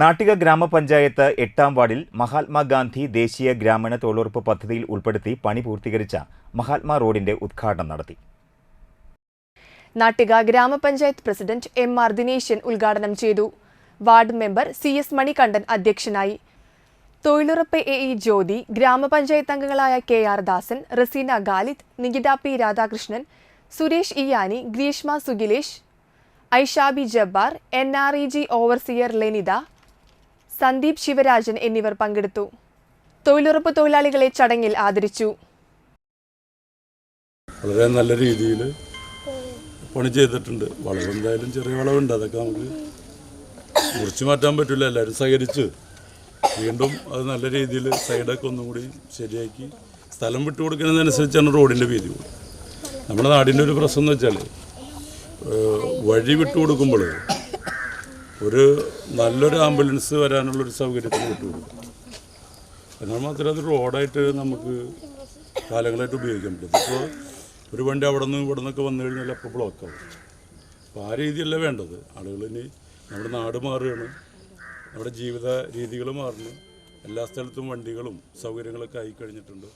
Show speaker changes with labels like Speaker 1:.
Speaker 1: നാട്ടിക ഗ്രാമപഞ്ചായത്ത് എട്ടാം വാർഡിൽ മഹാത്മാഗാന്ധി ദേശീയ ഗ്രാമീണ തൊഴിലുറപ്പ് പദ്ധതിയിൽ ഉൾപ്പെടുത്തി പണി പൂർത്തീകരിച്ച മഹാത്മാ റോഡിന്റെ ഉദ്ഘാടനം നടത്തി.
Speaker 2: നാട്ടിക ഗ്രാമപഞ്ചായത്ത് പ്രസിഡന്റ് എം ആർ ദിനേശൻ ഉദ്ഘാടനം ചെയ്തു. Ward member C S Manikandan അധ്യക്ഷനായി. തൊഴിലുറപ്പ് എ ഇ ജ്യോതി ഗ്രാമപഞ്ചായത്ത് അംഗങ്ങളായ K R Dasan Raseena Galith Nikitha P Radhakrishnan Suresh Iyani Greeshma Sugilesh Aishabi Jabbar N R E G overseer Lenitha Sandeep Sivarajan എന്നിവർ പങ്കെടുത്തു. തൊഴിലുറപ്പ് തൊഴിലാളികളെ ചടങ്ങിൽ ആദരിച്ചു.
Speaker 3: വളരെ നല്ല രീതിയിൽ പണി ചെയ്തിട്ടുണ്ട്. വളവ് എന്തായാലും ചെറിയ വളവുണ്ട്. അതൊക്കെ നമുക്ക് മുറിച്ചു മാറ്റാൻ പറ്റില്ല. എല്ലാവരും സഹകരിച്ച് വീണ്ടും അത് നല്ല രീതിയിൽ സൈഡൊക്കെ ഒന്നും കൂടി ശരിയാക്കി സ്ഥലം വിട്ടു കൊടുക്കുന്നതിനനുസരിച്ചാണ് റോഡിന്റെ വീതി നമ്മുടെ നാടിന്റെ ഒരു പ്രശ്നം എന്ന് വെച്ചാൽ വഴി വിട്ടു കൊടുക്കുമ്പോൾ ഒരു നല്ലൊരു ആംബുലൻസ് വരാനുള്ളൊരു സൗകര്യത്തിന് വിട്ടു കൊടുക്കും. എന്നാൽ മാത്രമേ അത് റോഡായിട്ട് നമുക്ക് കാലങ്ങളായിട്ട് ഉപയോഗിക്കാൻ പറ്റും. ഇപ്പോൾ ഒരു വണ്ടി അവിടെ നിന്ന് ഇവിടെ നിന്നൊക്കെ വന്നു കഴിഞ്ഞാൽ അപ്പോൾ ബ്ലോക്കാവും. അപ്പോൾ ആ രീതിയല്ല വേണ്ടത്. ആളുകൾ ഇനി നമ്മുടെ നാട് മാറുകയാണ്. നമ്മുടെ ജീവിത രീതികൾ മാറുന്നു. എല്ലാ സ്ഥലത്തും വണ്ടികളും സൗകര്യങ്ങളൊക്കെ ആയി കഴിഞ്ഞിട്ടുണ്ട്